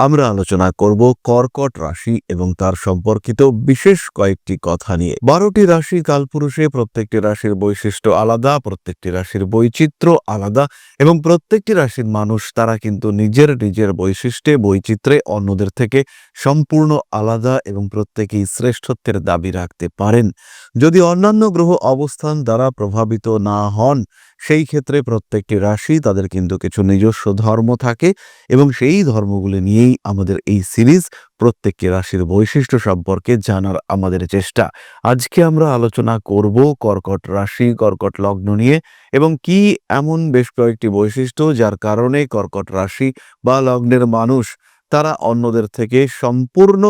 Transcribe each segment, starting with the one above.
আমরা আলোচনা করব কর্কট রাশি এবং তার সম্পর্কিত বিশেষ কয়েকটি কথা নিয়ে। বারোটি রাশি কালপুরুষে প্রত্যেকটি রাশির বৈশিষ্ট্য আলাদা, প্রত্যেকটি রাশির বৈচিত্র্য আলাদা এবং প্রত্যেকটি রাশির মানুষ তারা কিন্তু নিজের নিজের বৈশিষ্ট্যে, বৈচিত্র্যে অন্যদের থেকে সম্পূর্ণ আলাদা এবং প্রত্যেকেই শ্রেষ্ঠত্বের দাবি রাখতে পারেন। যদি অন্যান্য গ্রহ অবস্থান দ্বারা প্রভাবিত না হন, সেই ক্ষেত্রে প্রত্যেকটি রাশি তাদের কিন্তু কিছু নিজস্ব ধর্ম থাকে এবং সেই ধর্মগুলি নিয়েই আমাদের এই সিরিজ প্রত্যেককে রাশির বৈশিষ্ট্য সম্পর্কে জানার আমাদের চেষ্টা। আজকে আমরা আলোচনা করব কর্কট রাশি, কর্কট লগ্ন নিয়ে এবং কি এমন বেশ কয়েকটি বৈশিষ্ট্য যার কারণে কর্কট রাশি বা লগ্নের মানুষ তারা অন্যদের থেকে সম্পূর্ণ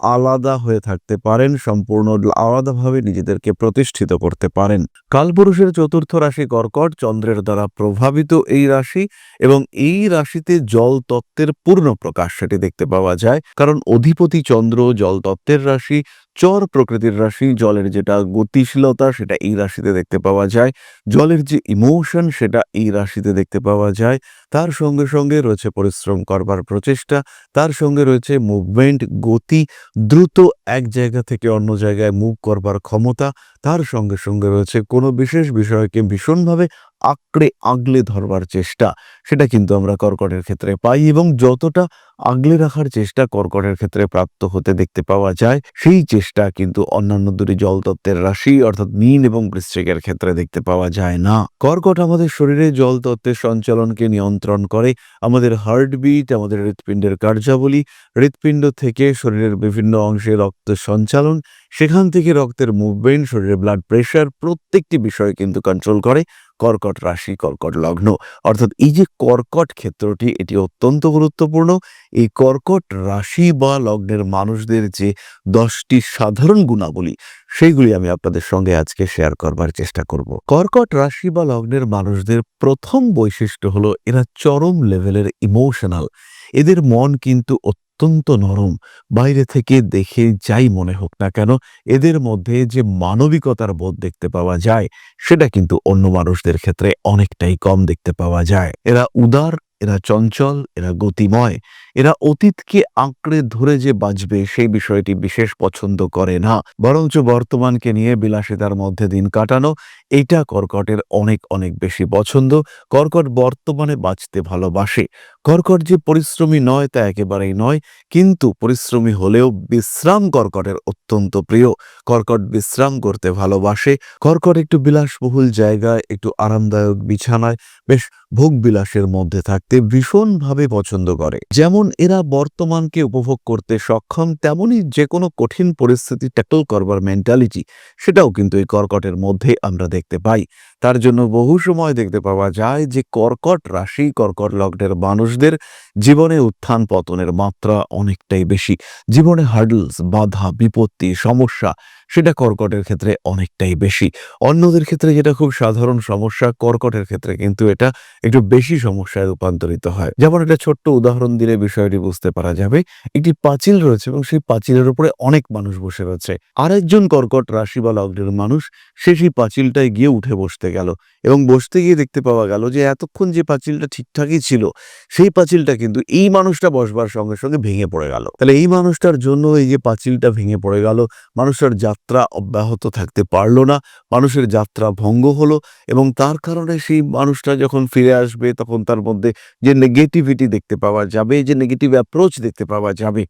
আলাদা হয়ে থাকতে পারেন, সম্পূর্ণ আলাদাভাবে নিজেদেরকে প্রতিষ্ঠিত করতে পারেন। কালপুরুষের চতুর্থ রাশি কর্কট, চন্দ্রের দ্বারা প্রভাবিত এই রাশি এবং এই রাশিতে জল তত্ত্বের পূর্ণ প্রকাশ সেটি দেখতে পাওয়া যায়। কারণ অধিপতি চন্দ্র জল তত্ত্বের রাশি, চর প্রকৃতির রাশি, জলের যেটা গতিশীলতা সেটা এই রাশিতে দেখতে পাওয়া যায়। জলের যে ইমোশন সেটা এই রাশিতে দেখতে পাওয়া যায়। তার সঙ্গে সঙ্গে রয়েছে পরিশ্রম করবার প্রচেষ্টা, তার সঙ্গে রয়েছে মুভমেন্ট, গতি দ্রুত এক জায়গা থেকে অন্য জায়গায় মুভ করবার ক্ষমতা তার সঙ্গে সঙ্গে রয়েছে। কোনো বিশেষ বিষয়কে ভীষণভাবে আঁকড়ে আগলে ধরবার চেষ্টা, সেটা কিন্তু আমরা কর্কটের ক্ষেত্রে পাই এবং যতটা আগলে রাখার চেষ্টা কর্কটের ক্ষেত্রে প্রাপ্ত হতে দেখতে পাওয়া যায়, সেই চেষ্টা কিন্তু অন্যান্য দুটি জলতত্ত্বের রাশি অর্থাৎ মীন এবং বৃশ্চিকের ক্ষেত্রে দেখতে পাওয়া যায় না। কর্কট আমাদের শরীরে জলতত্ত্বের সঞ্চালনকে নিয়ন্ত্রণ করে, আমাদের হার্টবিট, আমাদের হৃৎপিণ্ডের কার্যাবলী, হৃৎপিণ্ড থেকে শরীরের বিভিন্ন অংশে রক্ত সঞ্চালন, সেখান থেকে রক্তের মুভমেন্ট শরীরের ব্লাড প্রেশার প্রত্যেকটি বিষয় কিন্তু কন্ট্রোল করে কর্কট রাশি, কর্কট লগ্ন। অর্থাৎ এই যে কর্কট ক্ষেত্রটি, এটি অত্যন্ত গুরুত্বপূর্ণ। এই কর্কট রাশি বা লগ্নের মানুষদের যে দশটি সাধারণ গুণাবলী, সেইগুলি আমি আপনাদের সঙ্গে আজকে শেয়ার করবার চেষ্টা করব। কর্কট রাশি বা লগ্নের মানুষদের প্রথম বৈশিষ্ট্য হলো, এরা চরম লেভেলের ইমোশনাল এদের মন কিন্তু অত্যন্ত নরম। বাইরে থেকে দেখে যাই মনে হোক না কেন, এদের মধ্যে যে মানবিকতার বোধ দেখতে পাওয়া যায়, সেটা কিন্তু অন্য মানুষদের ক্ষেত্রে অনেকটাই কম দেখতে পাওয়া যায়। এরা উদার, এরা চঞ্চল, এরা গতিময় এরা অতীতকে আঁকড়ে ধরে যে বাঁচবে, সেই বিষয়টি বিশেষ পছন্দ করে না। বরঞ্চ বর্তমানকে নিয়ে বিলাসিতার মধ্যে দিন কাটানো, এইটা কর্কটের অনেক অনেক বেশি পছন্দ। কর্কট বর্তমানে বাঁচতে ভালোবাসে। কর্কট যে পরিশ্রমী নয়, তা একেবারেই নয়। কিন্তু পরিশ্রমী হলেও বিশ্রাম কর্কটের অত্যন্ত প্রিয়। কর্কট বিশ্রাম করতে ভালোবাসে। কর্কট একটু বিলাসবহুল জায়গায়, একটু আরামদায়ক বিছানায়, বেশ ভোগ বিলাসের মধ্যে থাকতে ভীষণভাবে পছন্দ করে। যেমন এরা বর্তমানকে উপভোগ করতে সক্ষম তেমনই যে কোনো কঠিন পরিস্থিতি ট্যাকল করবার মেন্টালিটি সেটাও কিন্তু এই কর্কটের মধ্যে আমরা দেখতে পাই। তার জন্য বহু সময় দেখতে পাওয়া যায় যে কর্কট রাশি, কর্কট লগ্নের মানুষদের জীবনে উত্থান পতনের মাত্রা অনেকটাই বেশি। জীবনে হার্ডলস বাধা, বিপত্তি, সমস্যা, সেটা কর্কটের ক্ষেত্রে অনেকটাই বেশি। অন্যদের ক্ষেত্রে যেটা খুব সাধারণ সমস্যা, কর্কটের ক্ষেত্রে কিন্তু এটা একটু বেশি সমস্যায় রূপান্তরিত হয়। যেমন একটা ছোট্ট উদাহরণ দিলে বিষয়টি বুঝতে পারা যাবে। একটি পাঁচিল রয়েছে এবং সেই পাঁচিলের উপরে অনেক মানুষ বসে রয়েছে। আরেকজন কর্কট রাশি বা লগ্নের মানুষ, সে সেই পাঁচিলটায় গিয়ে উঠে বসতে গেল এবং বসতে গিয়ে দেখতে পাওয়া গেল যে এতক্ষণ যে পাঁচিলটা ঠিকঠাকই ছিল, সেই পাঁচিলটা কিন্তু এই মানুষটা বসবার সঙ্গে সঙ্গে ভেঙে পড়ে গেল। তাহলে এই মানুষটার জন্য এই যে পাঁচিলটা ভেঙে পড়ে গেল, মানুষটার যাত্রা অব্যাহত থাকতে পারল না, মানুষের যাত্রা ভঙ্গ হলো এবং তার কারণে সেই মানুষটা যখন ফিরে আসবে, তখন তার মধ্যে যে নেগেটিভিটি দেখতে পাওয়া যাবে, যে নেগেটিভ অ্যাপ্রোচ দেখতে পাওয়া যাবে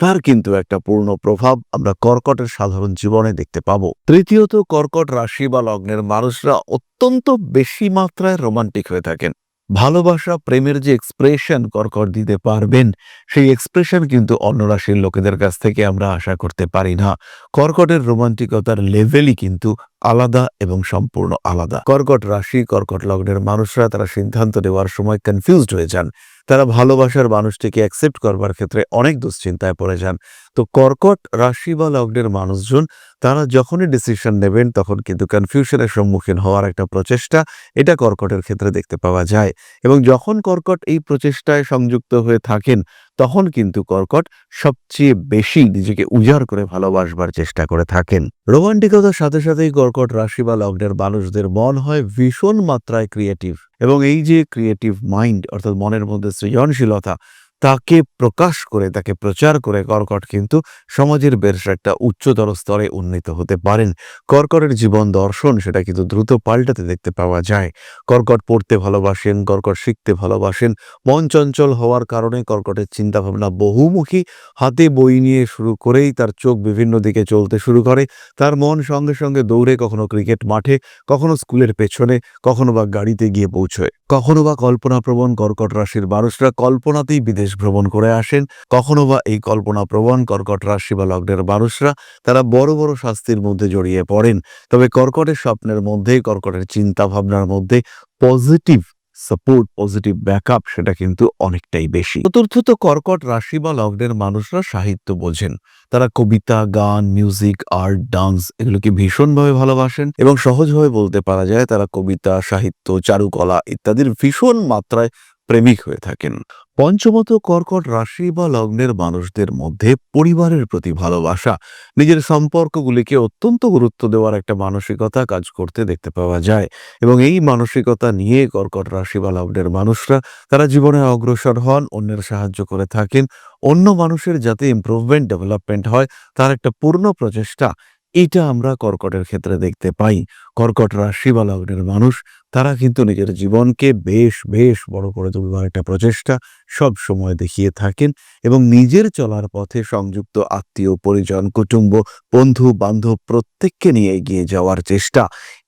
তার কিন্তু একটা পূর্ণ প্রভাব আমরা কর্কটের সাধারণ জীবনে দেখতে পাবো। তৃতীয়ত, কর্কট রাশি বা লগ্নের মানুষরা অত্যন্ত বেশি মাত্রায় রোমান্টিক হয়ে থাকেন। ভালোবাসা, প্রেমের যে এক্সপ্রেশন কর্কট দিতে পারবেন, সেই এক্সপ্রেশন কিন্তু অন্য রাশির লোকেদের কাছ থেকে আমরা আশা করতে পারি না। কর্কটের রোমান্টিকতার লেভেলই কিন্তু আলাদা এবং সম্পূর্ণ আলাদা। কর্কট রাশি, কর্কট লগ্নের মানুষরা তারা সিদ্ধান্ত নেওয়ার সময় কনফিউজড হয়ে যান। তারা ভালোবাসার মানুষটিকে অ্যাকসেপ্ট করবার ক্ষেত্রে অনেক দুশ্চিন্তায় পড়ে যান। তো কর্কট রাশি বা লগ্নের মানুষজন, তারা যখনই ডিসিশন নেবেন, তখন কিন্তু কনফিউশনের সম্মুখীন হওয়ার একটা প্রচেষ্টা এটা কর্কটের ক্ষেত্রে দেখতে পাওয়া যায়। এবং যখন কর্কট এই প্রচেষ্টায় সংযুক্ত হয়ে থাকেন তখন কিন্তু কর্কট সবচেয়ে বেশি নিজেকে উজাড় করে ভালোবাসবার চেষ্টা করে থাকেন। রোমান্টিকতার সাথে সাথেই কর্কট রাশি বা লগ্নের মানুষদের মন হয় ভীষণ মাত্রায় ক্রিয়েটিভ এবং এই যে ক্রিয়েটিভ মাইন্ড অর্থাৎ মনের মধ্যে সৃজনশীলতা তাকে প্রকাশ করে, তাকে প্রচার করে কর্কট কিন্তু সমাজের বেশ একটা উচ্চতর স্তরে উন্নীত হতে পারেন। কর্কটের জীবন দর্শন সেটা কিন্তু দ্রুত পাল্টাতে দেখতে পাওয়া যায়। কর্কট পড়তে ভালোবাসেন, কর্কট শিখতে ভালোবাসেন, মন চঞ্চল হওয়ার কারণে কর্কটের চিন্তাভাবনা বহুমুখী। হাতে বই নিয়ে শুরু করেই তার চোখ বিভিন্ন দিকে চলতে শুরু করে। তার মন সঙ্গে সঙ্গে দৌড়ে কখনো ক্রিকেট মাঠে, কখনো স্কুলের পেছনে, কখনো বা গাড়িতে গিয়ে পৌঁছয়। কখনো বা কল্পনাপ্রবণ কর্কট রাশির মানুষরা কল্পনাতেই বিদেশ ভ্রমণ করে আসেন। কখনো বা এই কল্পনাপ্রবণ কর্কট রাশি বা লগ্নের মানুষরা তারা বড় বড় শাস্তির মধ্যে জড়িয়ে পড়েন। তবে কর্কটের স্বপ্নের মধ্যে কর্কটের চিন্তা ভাবনার মধ্যে পজিটিভ সাপোর্ট পজিটিভ ব্যাকআপ সেটা কিন্তু অনেকটাই বেশি। চতুর্থত কর্কট রাশি বা লগ্নের মানুষরা সাহিত্য বোঝেন। তারা কবিতা, গান মিউজিক আর্ট ডান্স এগুলোকে ভীষণভাবে ভালোবাসেন এবং সহজভাবে বলতে পারা যায় তারা কবিতা, সাহিত্য, চারুকলা ইত্যাদির ভীষণ মাত্রায় প্রেমিক হয়ে থাকেন। পঞ্চমত কর্কট রাশি বা লগ্নের মানুষদের মধ্যে পরিবারের প্রতি ভালোবাসা, নিজের সম্পর্কগুলিকে অত্যন্ত গুরুত্ব দেওয়ার একটা মানসিকতা কাজ করতে দেখতে পাওয়া যায়। এবং এই মানসিকতা নিয়ে কর্কট রাশি বা লগ্নের মানুষরা, তারা জীবনে অগ্রসর হন, অন্যের সাহায্য করে থাকেন। অন্য মানুষের যাতে ইমপ্রুভমেন্ট ডেভেলপমেন্ট হয়, তার একটা পূর্ণ প্রচেষ্টা এটা আমরা কর্কটের ক্ষেত্রে দেখতে পাই। কর্কট রাশি বা লগ্নের মানুষ, তারা কিন্তু নিজের জীবনকে বেশ বেশ বড় করে তুলবার একটা প্রচেষ্টা সব সময় দেখিয়ে থাকেন এবং নিজের চলার পথে সংযুক্ত আত্মীয়, পরিজন, কুটুম্ব, বন্ধু, বান্ধব প্রত্যেককে নিয়ে এগিয়ে যাওয়ার চেষ্টা,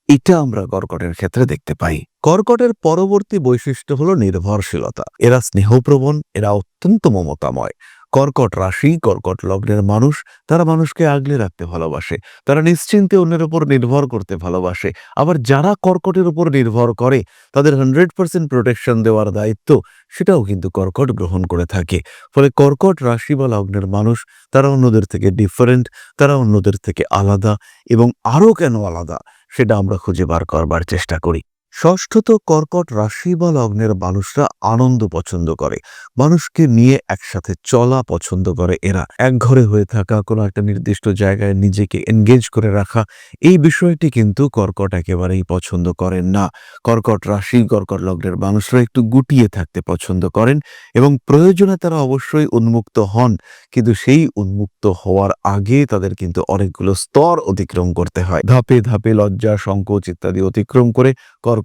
এটা আমরা কর্কটের ক্ষেত্রে দেখতে পাই। কর্কটের পরবর্তী বৈশিষ্ট্য হলো নির্ভরশীলতা। এরা স্নেহপ্রবণ, এরা অত্যন্ত মমতাময়। কর্কট রাশি, কর্কট লগ্নের মানুষ, তারা মানুষকে আগলে রাখতে ভালোবাসে। তারা নিশ্চিন্তে অন্যের উপর নির্ভর করতে ভালোবাসে। আবার যারা কর্কটের উপর নির্ভর করে, তাদের হান্ড্রেড পার্সেন্ট প্রোটেকশন দেওয়ার দায়িত্ব, সেটাও কিন্তু কর্কট গ্রহণ করে থাকে। ফলে কর্কট রাশি বা লগ্নের মানুষ, তারা অন্যদের থেকে ডিফারেন্ট তারা অন্যদের থেকে আলাদা এবং আরও কেন আলাদা, সেটা আমরা খুঁজে বার করবার চেষ্টা করি। ষষ্ঠত কর্কট রাশি বা লগ্নের মানুষরা আনন্দ পছন্দ করে। মানুষকে নিয়ে একসাথে চলা পছন্দ করে এরা। এক ঘরে হয়ে থাকা, কোনো একটা নির্দিষ্ট জায়গায় নিজেকে এনগেজ করে রাখা, এই বিষয়টি কিন্তু কর্কট একেবারেই পছন্দ করেন না। কর্কট রাশি, কর্কট লগ্নের মানুষরা একটু গুটিয়ে থাকতে পছন্দ করেন এবং প্রয়োজনে তারা অবশ্যই উন্মুক্ত হন। কিন্তু সেই উন্মুক্ত হওয়ার আগে তাদের কিন্তু অনেকগুলো স্তর অতিক্রম করতে হয়। ধাপে ধাপে লজ্জা, সংকোচ ইত্যাদি অতিক্রম করে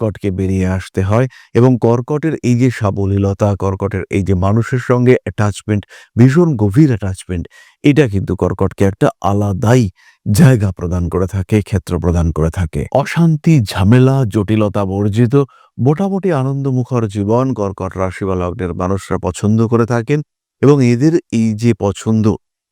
কর্কটকে বেরিয়ে আসতে হয় এবং কর্কটের এই যে সাবলীলতা, কর্কটের এই যে মানুষের সঙ্গে অ্যাটাচমেন্ট ভীষণ গভীর অ্যাটাচমেন্ট এটা কিন্তু কর্কটকে একটা আলাদাই জায়গা প্রদান করে থাকে, ক্ষেত্র প্রদান করে থাকে। অশান্তি, ঝামেলা, জটিলতা বর্জিত, মোটামুটি আনন্দমুখর জীবন কর্কট রাশি বা লগ্নের মানুষরা পছন্দ করে থাকেন এবং এদের এই যে পছন্দ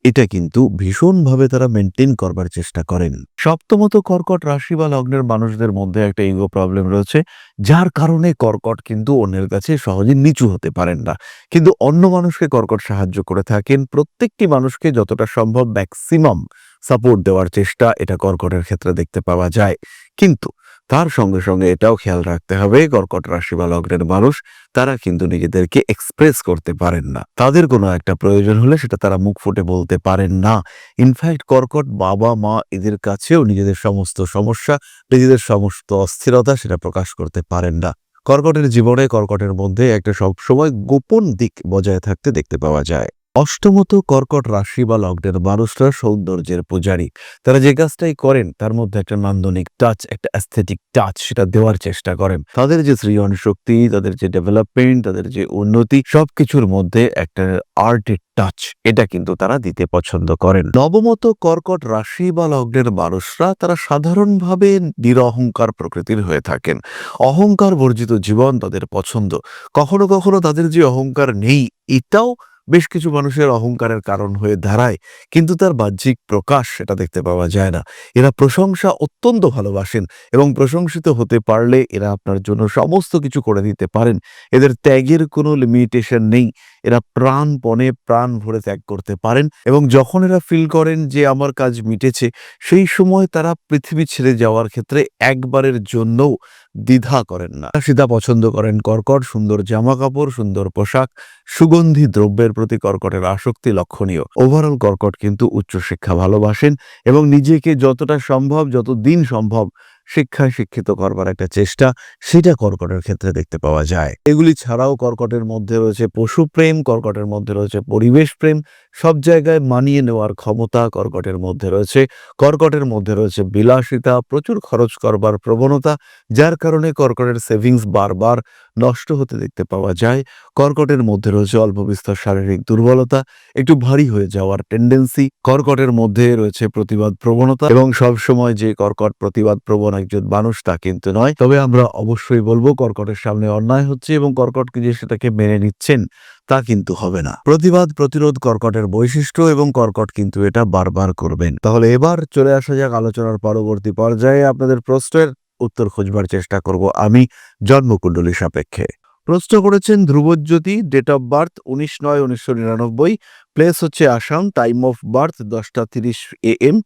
এটা কিন্তু ভীষণভাবে তারা মেনটেন করবার চেষ্টা করেন। সপ্তমত কর্কট রাশি বা লগ্নের মানুষদের মধ্যে একটা ইগো প্রবলেম রয়েছে, যার কারণে কর্কট কিন্তু অন্যের কাছে সহজে নিচু হতে পারেন না। কিন্তু অন্য মানুষকে কর্কট সাহায্য করে থাকেন, প্রত্যেকটি মানুষকে যতটা সম্ভব ম্যাক্সিমাম সাপোর্ট দেওয়ার চেষ্টা এটা কর্কটের ক্ষেত্রে দেখতে পাওয়া যায়। কিন্তু তার সঙ্গে সঙ্গে এটাও খেয়াল রাখতে হবে, কর্কট রাশি বা লগ্নের মানুষ, তারা কিন্তু নিজেদেরকে এক্সপ্রেস করতে পারেন না। তাদের কোনো একটা প্রয়োজন হলে সেটা তারা মুখ ফুটে বলতে পারেন না। ইনফ্যাক্ট কর্কট বাবা, মা এদের কাছেও নিজেদের সমস্ত সমস্যা, নিজেদের সমস্ত অস্থিরতা সেটা প্রকাশ করতে পারেন না। কর্কটের জীবনে কর্কটের মধ্যে একটা সবসময় গোপন দিক বজায় থাকতে দেখতে পাওয়া যায়। অষ্টমত কর্কট রাশি বা লগ্নের মানুষরা সৌন্দর্যের পূজারী। তারা যে কাজটাই করেন, তার মধ্যে একটা নান্দনিক টাচ একটা অ্যাস্থেটিক টাচ সেটা দেওয়ার চেষ্টা করেন। তাদের যে সৃজন শক্তি, তাদের যে ডেভেলপমেন্ট তাদের যে উন্নতি, সবকিছুর মধ্যে একটা আর্টের টাচ এটা কিন্তু তারা দিতে পছন্দ করেন। নবমত কর্কট রাশি বা লগ্নের মানুষরা, তারা সাধারণভাবে নিরহংকার প্রকৃতির হয়ে থাকেন। অহংকার বর্জিত জীবন তাদের পছন্দ। কখনো কখনো তাদের যে অহংকার নেই, এটাও বেশ কিছু মানুষের অহংকারের কারণ হয়ে দাঁড়ায়, কিন্তু তার বাহ্যিক প্রকাশ সেটা দেখতে পাওয়া যায় না। এরা প্রশংসা অত্যন্ত ভালোবাসেন এবং প্রশংসিত হতে পারলে এরা আপনার জন্য সমস্ত কিছু করে দিতে পারেন। এদের ত্যাগের কোনো লিমিটেশন নেই। এরা প্রাণপণে প্রাণ ভরে ত্যাগ করতে পারেন এবং যখন এরা ফিল করেন যে আমার কাজ মিটেছে, সেই সময় তারা পৃথিবী ছেড়ে যাওয়ার ক্ষেত্রে একবারের জন্যও দ্বিধা করেন না। সীতা পছন্দ করেন, কর্কট, সুন্দর জামা কাপড় সুন্দর পোশাক, সুগন্ধি দ্রব্যের প্রতি কর্কটের আসক্তি লক্ষণীয়। ওভারঅল কর্কট কিন্তু উচ্চশিক্ষা ভালোবাসেন এবং নিজেকে যতটা সম্ভব যত দিন সম্ভব শিক্ষায় শিক্ষিত করবার একটা চেষ্টা, সেটা কর্কটের ক্ষেত্রে দেখতে পাওয়া যায়। এগুলি ছাড়াও কর্কটের মধ্যে রয়েছে পশুপ্রেম কর্কটের মধ্যে রয়েছে পরিবেশ প্রেম, সব জায়গায় মানিয়ে নেওয়ার ক্ষমতা কর্কটের মধ্যে রয়েছে। কর্কটের মধ্যে রয়েছে বিলাসিতা, প্রচুর খরচ করবার প্রবণতা, যার কারণে কর্কটের সেভিংস বারবার নষ্ট হতে দেখতে পাওয়া যায়। কর্কটের মধ্যে রয়েছে অল্প বিস্তর শারীরিক দুর্বলতা, একটু ভারী হয়ে যাওয়ার টেন্ডেন্সি কর্কটের মধ্যে রয়েছে প্রতিবাদ প্রবণতা এবং সব সময় যে কর্কট প্রতিবাদ প্রবণ একজন মানুষ তা কিন্তু নয়। তবে আমরা অবশ্যই বলব, কর্কটের সামনে অন্যায় হচ্ছে এবং কর্কটকে যে সেটাকে মেনে নিচ্ছেন তা কিন্তু হবে না। প্রতিবাদ, প্রতিরোধ কর্কটের বৈশিষ্ট্য এবং কর্কট কিন্তু এটা বারবার করবেন। তাহলে এবার চলে আসা যাক আলোচনার পরবর্তী পর্যায়ে আপনাদের প্রশ্নের উত্তর খুঁজবার চেষ্টা করব আমি জন্মকুণ্ডলী সাপেক্ষে। প্রশ্ন করেছেন ধ্রুবজ্যোতি ডেট অফ বার্থ উনিশ নয় উনিশশো নিরানব্বই প্লেস হচ্ছে আসাম টাইম অফ বার্থ দশটা তিরিশ এ এম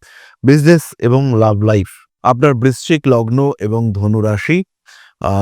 বিজনেস এবং লাভ লাইফ আপনার বৃশ্চিক লগ্ন এবং ধনুরাশি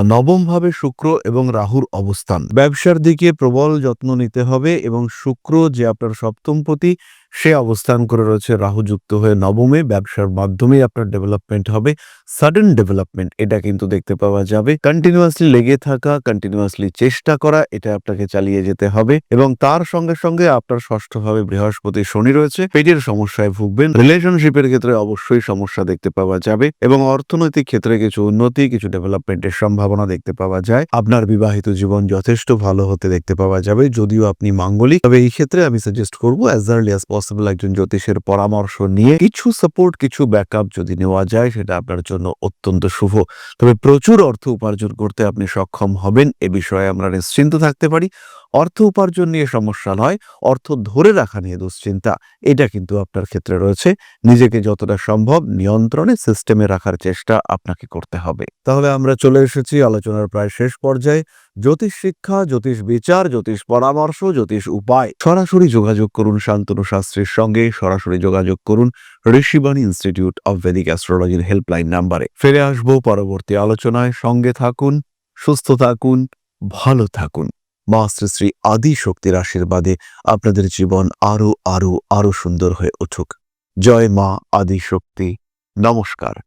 নবমভাবে শুক্র এবং রাহুর অবস্থান। ব্যবসার দিকে প্রবল যত্ন নিতে হবে এবং শুক্র যে আপনার সপ্তমপতি সে অবস্থান করে রয়েছে রাহু যুক্ত হয়ে নবমে। ব্যবসার মাধ্যমে আপনার ডেভেলপমেন্ট হবে। সাডেন ডেভেলপমেন্ট এটা কিন্তু দেখতে পাওয়া যাবে। কন্টিনিউয়াসলি লেগে থাকা কন্টিনিউয়াসলি চেষ্টা করা, এটা আপনাকে চালিয়ে যেতে হবে। এবং তার সঙ্গে সঙ্গে আপনার ষষ্ঠভাবে বৃহস্পতি শনি রয়েছে। পেটের সমস্যায় ভুগবেন। রিলেশনশিপের ক্ষেত্রে অবশ্যই সমস্যা দেখতে পাওয়া যাবে এবং অর্থনৈতিক ক্ষেত্রে কিছু উন্নতি, কিছু ডেভেলপমেন্টের সম্ভাবনা দেখতে পাওয়া যায়। আপনার বিবাহিত জীবন যথেষ্ট ভালো হতে দেখতে পাওয়া যাবে। যদিও আপনি মাঙ্গলিক, তবে এই ক্ষেত্রে আমি সাজেস্ট করব অ্যাজ আর্লি অ্যাজ পসিবল একজন জ্যোতিষের পরামর্শ নিয়ে কিছু সাপোর্ট কিছু ব্যাকআপ যদি নেওয়া যায়, সেটা আপনার জন্য অত্যন্ত শুভ। তবে প্রচুর অর্থ উপার্জন করতে আপনি সক্ষম হবেন, এ বিষয়ে আমরা নিশ্চিন্ত থাকতে পারি। অর্থ উপার্জন নিয়ে সমস্যা নয়, অর্থ ধরে রাখা নিয়ে দুশ্চিন্তা। এটা কিন্তু আপনার ক্ষেত্রে রয়েছে। নিজেকে যতটা সম্ভব নিয়ন্ত্রণে সিস্টেমে রাখার চেষ্টা আপনাকে করতে হবে। তাহলে আমরা চলে এসেছি আলোচনার প্রায় শেষ পর্যায়ে। জ্যোতিষ শিক্ষা, জ্যোতিষ বিচার, জ্যোতিষ পরামর্শ, জ্যোতিষ উপায়। সরাসরি যোগাযোগ করুন শান্তনু শাস্ত্রীর সঙ্গে। সরাসরি যোগাযোগ করুন ঋষিবাণী ইনস্টিটিউট অব ভেদিক অ্যাস্ট্রোলজির হেল্পলাইন নাম্বারে ফিরে আসব পরবর্তী আলোচনায়। সঙ্গে থাকুন, সুস্থ থাকুন, ভালো থাকুন। মা শ্রী শ্রী আদি শক্তির আশীর্বাদে আপনাদের জীবন আরও আরও আরও সুন্দর হয়ে উঠুক। জয় মা আদি শক্তি। নমস্কার।